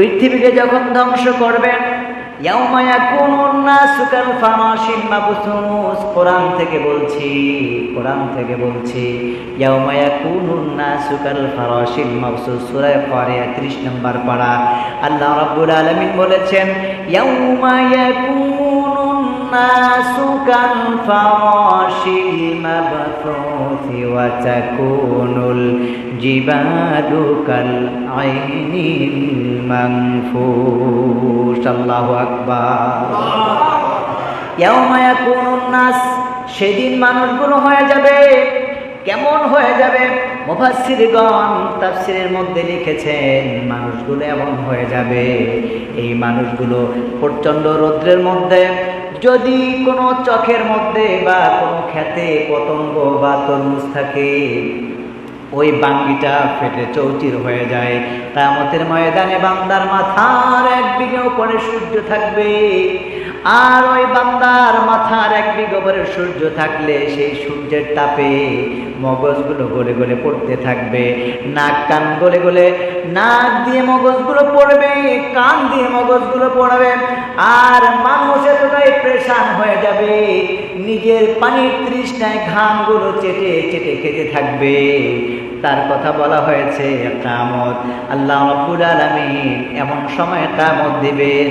পৃথিবীকে যখন ধ্বংস করবেন কোরআন থেকে বলছি, কোরআন থেকে বলছি, ইয়াউমা ইয়াকুনুন না কাল ফারাশিল মাবসুস। সূরা ফারিয়া 30 নম্বর পাড়া আল্লাহ রাব্বুল আলামিন বলেছেন, ইয়াউমা ইয়াকুনুন মাবসুস ওয়া তাকুনুল জিবালু কাল আইনিল মানফুস আল্লাহু আকবার ইয়াউমা ইয়াকুনুন নাস সেদিন মানুষগুলো হয়ে যাবে। কেমন হয়ে যাবে? মুফাসসিরগণ তাফসীরের মধ্যে লিখেছেন, মানুষগুলো এমন হয়ে যাবে। এই মানুষগুলো প্রচণ্ড রৌদ্রের মধ্যে যদি কোনো চখের মধ্যে বা কোনো খেতে পতঙ্গ বা তরমুজ থাকে, ওই বাঙ্গিটা ফেটে চৌচির হয়ে যায়। তামতের ময়দানে বান্দার মাথার এক বিঘে উপরে সূর্য থাকবে। আর ওই বান্দার মাথার উপরে সূর্য থাকলে সেই সূর্যের তাপে মগজগুলো গলে গলে পড়তে থাকবে। নাক কান গলে গলে নাক দিয়ে মগজগুলো পড়বে, কান দিয়ে মগজগুলো পড়বে আর মানুষ এতটাই প্রেশান হয়ে যাবে, নিজের পানির তৃষ্ণায় ঘামগুলো চেটে চেটে খেতে থাকবে। তার কথা বলা হয়েছে, কামত আল্লাহ রব্বুল আলামিন এমন সময় কামত দিবেন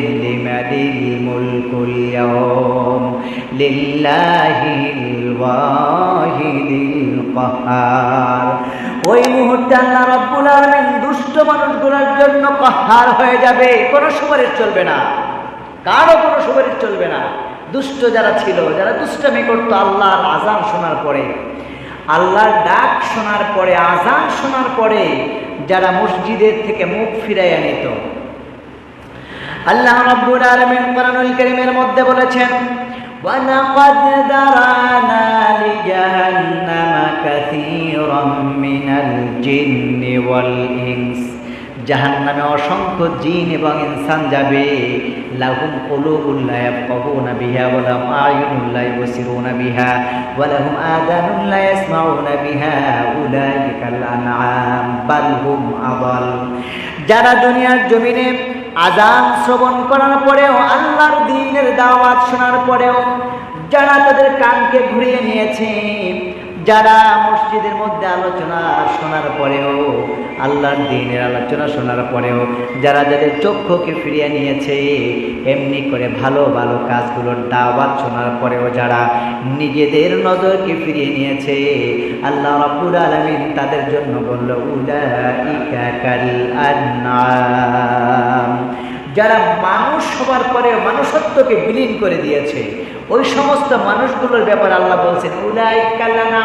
ওই মুহূর্তে আল্লাহ রব্বুল আলামিন দুষ্ট মানুষগুলোর জন্য কাহার হয়ে যাবে, কোনো সুপারিশ চলবে না। কারও কোনো সুপারিশ চলবে না। দুষ্ট যারা ছিল, যারা দুষ্টামি করতো, আল্লাহর আজান শোনার পরে। আল্লাহর ডাক শোনার পরে আজান শোনার পরে যারা মসজিদের থেকে মুখ ফিরাইয়া নিত। আল্লাহ রাব্বুল আলামিন কোরআনুল কারীমের মধ্যে বলেছেন وَلَقَدْ ذَرَأْنَا لِجَهَنَّمَ كَثِيرًا مِنَ الْجِنِّ وَالْإِنسِ জাহান্নামে অসংখ্য জিন এবং ইনসান যাবে লাহুম কুলুবুল্লা ইয়াফকাহুনা বিহা ওয়া লাহুম আয়ুনুল্লা ইউবসিরুনা বিহা ওয়া লাহুম আযানুল্লা ইয়াসমাউনা বিহা উলাইকাল আনআম বাল হুম আদাল যারা দুনিয়ার জমিনে আজান শ্রবণ করার পরেও আল্লাহর দিনের দাওয়াত শোনার পরেও যারা তাদের কানকে ঘুরিয়ে নিয়েছে যারা মসজিদের মধ্যে আলোচনা শোনার পরেও, আল্লাহর দিনের আলোচনা শোনার পরেও, যারা যাদের চক্ষুকে ফিরিয়ে নিয়েছে, এমনি করে ভালো ভালো কাজগুলোর দাওয়াত শোনার পরেও যারা নিজেদের নজরকে ফিরিয়ে নিয়েছে, আল্লাহ রাব্বুল আলামিন তাদের জন্য বলল, উলাইকা কাল আনআম যারা মানুষ হবার পরে মানুষত্বকে বিলীন করে দিয়েছে। ওই সমস্ত মানুষগুলোর ব্যাপারে আল্লাহ বলছেন উলাই কাল্লানা